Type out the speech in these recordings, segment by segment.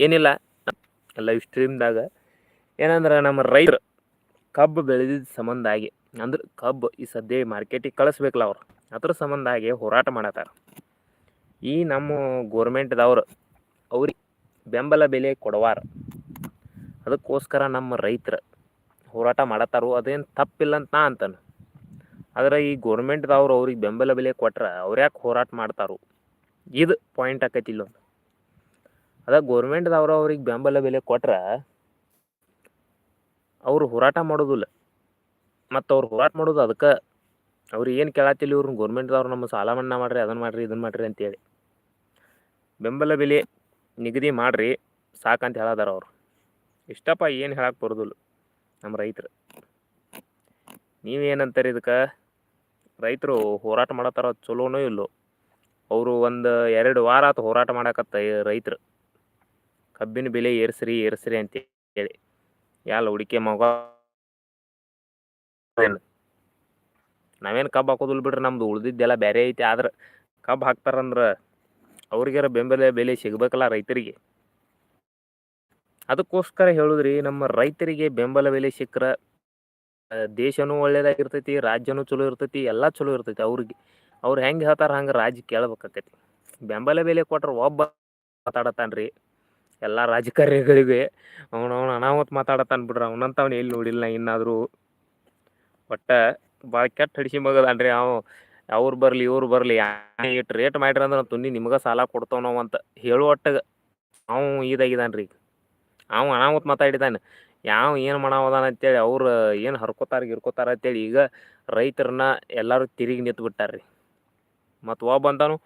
ಏನಿಲ್ಲ. ಲೈವ್ ಸ್ಟ್ರೀಮ್ದಾಗ ಏನಂದ್ರೆ ನಮ್ಮ ರೈತರು ಕಬ್ಬು ಬೆಳೆದಿದ್ದ ಸಂಬಂಧ ಆಗಿ, ಅಂದ್ರೆ ಕಬ್ಬು ಈ ಸದ್ಯ ಮಾರ್ಕೆಟಿಗೆ ಕಳಿಸ್ಬೇಕಲ್ಲ ಅವ್ರು, ಅದ್ರ ಸಂಬಂಧ ಆಗಿ ಹೋರಾಟ ಮಾಡತ್ತಾರ. ಈ ನಮ್ಮ ಗೋರ್ಮೆಂಟ್ದವ್ರು ಅವ್ರಿಗೆ ಬೆಂಬಲ ಬೆಲೆ ಕೊಡವಾರ. ಅದಕ್ಕೋಸ್ಕರ ನಮ್ಮ ರೈತರು ಹೋರಾಟ ಮಾಡತ್ತಾರೋ. ಅದೇನು ತಪ್ಪಿಲ್ಲ ಅಂತ ನಾ ಅಂತಾನೆ. ಆದ್ರೆ ಈ ಗೋರ್ಮೆಂಟ್ದವ್ರು ಅವ್ರಿಗೆ ಬೆಂಬಲ ಬೆಲೆ ಕೊಟ್ರೆ ಅವ್ರು ಯಾಕೆ ಹೋರಾಟ ಮಾಡ್ತಾರೋ? ಇದು ಪಾಯಿಂಟ್ ಆಕೈತಿ ಇಲ್ಲೊಂದು. ಅದ ಗೌರ್ಮೆಂಟ್ದವ್ರು ಅವ್ರಿಗೆ ಬೆಂಬಲ ಬೆಲೆ ಕೊಟ್ರೆ ಅವರು ಹೋರಾಟ ಮಾಡೋದಿಲ್ಲ. ಮತ್ತು ಅವ್ರು ಹೋರಾಟ ಮಾಡೋದು ಅದಕ್ಕೆ ಅವ್ರು ಏನು ಕೇಳತ್ತಿಲ್ಲ ಇವ್ರನ್ನ ಗೌರ್ಮೆಂಟ್ದವ್ರು ನಮ್ಮ ಸಾಲ ಮನ್ನಾ ಮಾಡಿರಿ ಅದನ್ನು ಮಾಡಿರಿ ಇದನ್ನು ಮಾಡಿರಿ ಅಂತೇಳಿ. ಬೆಂಬಲ ಬೆಲೆ ನಿಗದಿ ಮಾಡಿರಿ ಸಾಕಂತ ಹೇಳದಾರ ಅವ್ರು. ಇಷ್ಟಪ್ಪ ಏನು ಹೇಳಕ್ಕೆ ಬರೋದಿಲ್ಲ ನಮ್ಮ ರೈತರು. ನೀವೇನಂತಾರೆ ಇದಕ್ಕೆ? ರೈತರು ಹೋರಾಟ ಮಾಡತ್ತಾರ ಚಲೋನೋ ಇಲ್ಲೋ. ಅವರು ಒಂದು ಎರಡು ವಾರ ಆತು ಹೋರಾಟ ಮಾಡಕತ್ತ ರೈತರು. ಕಬ್ಬಿನ ಬೆಲೆ ಏರ್ಸ್ರಿ ಏರ್ಸ್ರಿ ಅಂತ ಹೇಳಿ ಯಾಲ ಹುಡುಕೆ ಮಗ ನಾವೇನು ಕಬ್ಬು ಹಾಕೋದಿಲ್ಲ ಬಿಡ್ರಿ ನಮ್ದು ಉಳ್ದಿದ್ದೆಲ್ಲ ಬೇರೆ ಐತಿ. ಆದ್ರೆ ಕಬ್ಬು ಹಾಕ್ತಾರಂದ್ರೆ ಅವ್ರಿಗಾರ ಬೆಂಬಲ ಬೆಲೆ ಸಿಗ್ಬೇಕಲ್ಲ ರೈತರಿಗೆ. ಅದಕ್ಕೋಸ್ಕರ ಹೇಳುದ್ರಿ ನಮ್ಮ ರೈತರಿಗೆ ಬೆಂಬಲ ಬೆಲೆ ಸಿಕ್ಕರೆ ದೇಶನೂ ಒಳ್ಳೇದಾಗಿರ್ತೈತಿ ರಾಜ್ಯನೂ ಚಲೋ ಇರ್ತೈತಿ ಎಲ್ಲ ಚಲೋ ಇರ್ತೈತಿ ಅವ್ರಿಗೆ. ಅವ್ರು ಹೆಂಗೆ ಹೇಳ್ತಾರೆ ಹಂಗೆ ರಾಜ್ಯ ಕೇಳ್ಬೇಕಾಕೈತಿ ಬೆಂಬಲ ಬೆಲೆ ಕೊಟ್ರೆ ಒಬ್ಬ ಮಾತಾಡತಾನ್ರಿ. ಎಲ್ಲ ರಾಜಕಾರಣಿಗಳಿಗೆ ಅವನವನು ಅನಾಹುತ ಮಾತಾಡತಾನ ಬಿಡ್ರಿ ಅವನಂತವ್ನು ಎಲ್ಲಿ ನೋಡಿಲ್ಲ ಇನ್ನಾದರೂ. ಒಟ್ಟು ಭಾಳ ಕೆಟ್ಟ ಹಡಿಸಿ ಮಗದಾನ್ರಿ ಅವ. ಅವ್ರು ಬರಲಿ, ಇವ್ರು ಬರಲಿ ಇಟ್ಟು ರೇಟ್ ಮಾಡ್ರಿ ಅಂದ್ರೆ ತುನಿ ನಿಮ್ಗೆ ಸಾಲ ಕೊಡ್ತಾವ ಅಂತ ಹೇಳುವಟ್ಟಾಗ ಅವನು ಇದಾಗಿದ್ದಾನ್ರಿ ಅವನು ಅನಾಹುತ ಮಾತಾಡಿದಾನೆ. ಯಾವ ಏನು ಮಾಡವದಾನ ಅಂತೇಳಿ ಅವ್ರು ಏನು ಹರ್ಕೋತಾರ ಗಿರ್ಕೋತಾರ ಅಂತೇಳಿ ಈಗ ರೈತರನ್ನ ಎಲ್ಲರೂ ತಿರುಗಿ ನಿಂತು ಬಿಟ್ಟಾರ್ರಿ ಮತ್ತು ಒಬ್ಬ ಅಂತಾನು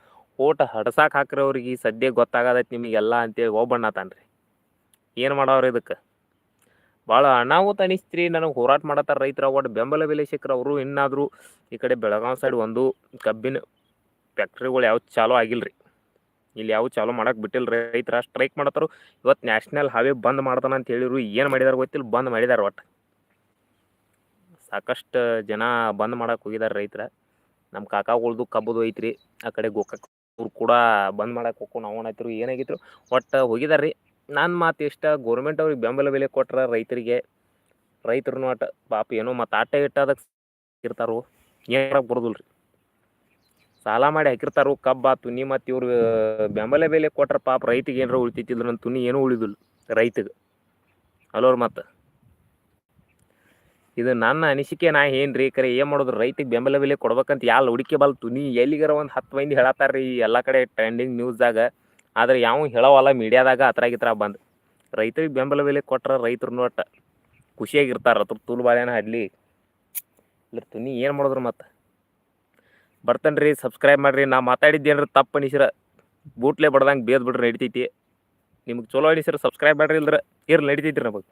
ಓಟ್ ಹಡ್ಸಾಕ್ ಹಾಕ್ರಿ ಅವ್ರಿಗೆ ಸದ್ಯ ಗೊತ್ತಾಗದೈತಿ ನಿಮಗೆಲ್ಲ ಅಂತೇಳಿ ಒಬ್ಬ ಅನ್ನತಾನ್ರಿ ಏನು ಮಾಡವ್ರಿ ಇದಕ್ಕೆ? ಭಾಳ ಅನಾಹುತ ಅನಿಸ್ತ್ರಿ ನನಗೆ ಹೋರಾಟ ಮಾಡತ್ತಾರ ರೈತರ ಒಟ್ಟು ಬೆಂಬಲ ಬೆಲೆ ಸಿಕ್ಕರೆ ಅವರು ಇನ್ನಾದರೂ ಈ ಕಡೆ ಬೆಳಗಾವಿ ಸೈಡ್ ಒಂದು ಕಬ್ಬಿನ ಫ್ಯಾಕ್ಟ್ರಿಗಳು ಯಾವ್ದು ಚಾಲೂ ಆಗಿಲ್ರಿ. ಇಲ್ಲಿ ಯಾವ ಚಾಲೂ ಮಾಡಕ್ಕೆ ಬಿಟ್ಟಿಲ್ಲ ರೈತರ ಸ್ಟ್ರೈಕ್ ಮಾಡತ್ತಾರು. ಇವತ್ತು ನ್ಯಾಷನಲ್ ಹಾವೇ ಬಂದ್ ಮಾಡ್ತಾನ ಅಂತ ಹೇಳಿದ್ರು ಏನು ಮಾಡಿದಾರೆ ಗೊತ್ತಿಲ್ಲ, ಬಂದ್ ಮಾಡಿದಾರೆ ಒಟ್ಟು. ಸಾಕಷ್ಟು ಜನ ಬಂದ್ ಮಾಡಕ್ಕೆ ಹೋಗಿದ್ದಾರೆ ರೈತರ. ನಮ್ಮ ಕಾಕಾಗಳ್ದು ಕಬ್ಬದು ಐತ್ರಿ, ಆ ಕಡೆ ಗೋಕಾಕ್ ಅವ್ರು ಕೂಡ ಬಂದ್ ಮಾಡಕ್ಕೆ ಹೋಗ್ಕೊಂಡು ನಾವು ಅನ್ನತ್ತಿರು ಏನಾಗಿತ್ತು ಒಟ್ಟು ಹೋಗಿದಾರೆ ರೀ ನನ್ನ ಮಾತು ಇಷ್ಟ ಗೋರ್ಮೆಂಟ್ ಅವ್ರಿಗೆ ಬೆಂಬಲ ಬೆಲೆ ಕೊಟ್ರೆ ರೈತರಿಗೆ ರೈತರನ್ನು ಅಟ್ಟ ಪಾಪ ಏನೋ ಮತ್ತು ಆಟ ಇಟ್ಟದಕ್ಕೆ ಇರ್ತಾರೋ ಏನಾಗ ಬರೋದಿಲ್ಲ ರೀ. ಸಾಲ ಮಾಡಿ ಹಾಕಿರ್ತಾರೋ, ಕಬ್ಬ, ತುನಿ ಮತ್ತು ಇವ್ರು ಬೆಂಬಲ ಬೆಲೆ ಕೊಟ್ರೆ ಪಾಪ ರೈತಿಗೆ ಏನಾರ ಉಳಿತೈತಿಲ್ಲ ನನ್ನ ತುನಿ ಏನೂ ಉಳಿದಿಲ್ಲ ರೈತಗೆ. ಅಲ್ಲೋರು ಮತ್ತು ಇದು ನನ್ನ ಅನಿಸಿಕೆ ನಾ ಏನು ರೀ, ಕರೆ ಏನು ಮಾಡೋದು? ರೈತಿಗೆ ಬೆಂಬಲ ಬೆಲೆ ಕೊಡ್ಬೇಕಂತ ಯಾಲ್ ಹುಡುಕಿ ಬಲ್ ತುನಿ? ಎಲ್ಲಿಗರ ಒಂದು ಹತ್ತು ಮಂದಿ ಹೇಳತ್ತಾರ ರೀ ಎಲ್ಲ ಕಡೆ ಟ್ರೆಂಡಿಂಗ್ ನ್ಯೂಸ್ದಾಗ ಆದ್ರೆ ಯಾವ ಹೇಳವಲ್ಲ ಮೀಡಿಯಾದಾಗ ಅತ್ರಾಗ ಇತ್ರಾಗ ಬಂದು. ರೈತರಿಗೆ ಬೆಂಬಲ ಬೆಲೆ ಕೊಟ್ರೆ ರೈತರು ನೋಟ ಖುಷಿಯಾಗಿರ್ತಾರೆ ಅದ್ರ ತೂಲು ಬಾಳೆನ ಹಡ್ಲಿ. ಇಲ್ಲ ತುನಿ ಏನು ಮಾಡಿದ್ರು ಮತ್ತು? ಬರ್ತಾನೆ ರೀ ಸಬ್ಸ್ಕ್ರೈಬ್ ಮಾಡಿರಿ. ನಾ ಮಾತಾಡಿದ್ದೇನ್ರಿ ತಪ್ಪು ಅನಿಸಿರ, ಬೂಟ್ಲೆ ಬಡ್ದಂಗೆ ಬೇದ್ ಬಿಡ್ರಿ ನಡಿತೈತಿ. ನಿಮ್ಗೆ ಚಲೋ ಅನಿಸಿರ ಸಬ್ಸ್ಕ್ರೈಬ್ ಮಾಡ್ರಿ ಇಲ್ದ್ರ, ಇರ್ಲಿ ನಡಿತೈತಿ ನಮಗೆ.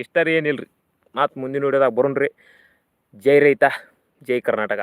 ಇಷ್ಟ ರೀ ಏನಿಲ್ಲ ರೀ ಮತ್ತು ಮುಂದಿನ ವಿಡಿಯೋದಾಗ ಬರೋಣ ರೀ ಜೈ ರೈತ ಜೈ ಕರ್ನಾಟಕ.